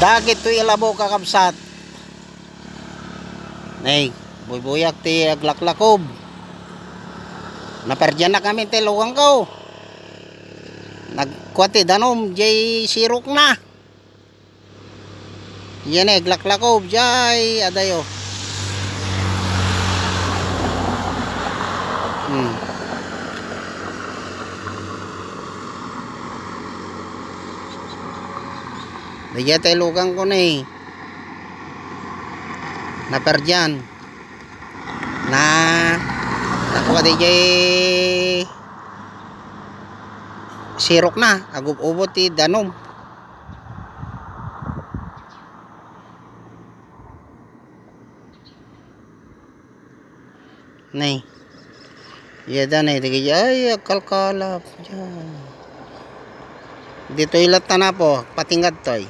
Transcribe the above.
Dagit to ilabo kakabsat. Nay, buy-buyak ti aglaklakob. Naperdiyan na kami ti luwang ko. Nagkwati danom, jay sirok na. Yan eh, glaklakob, jay adayo. Hmm. Daya tayo lugang ko na eh. Naperdiyan. Na ako ka DJ sirok na agub-ubot ti danom Nay. Yada na iti ay kalkalap. Dito ilat na po patingad toy.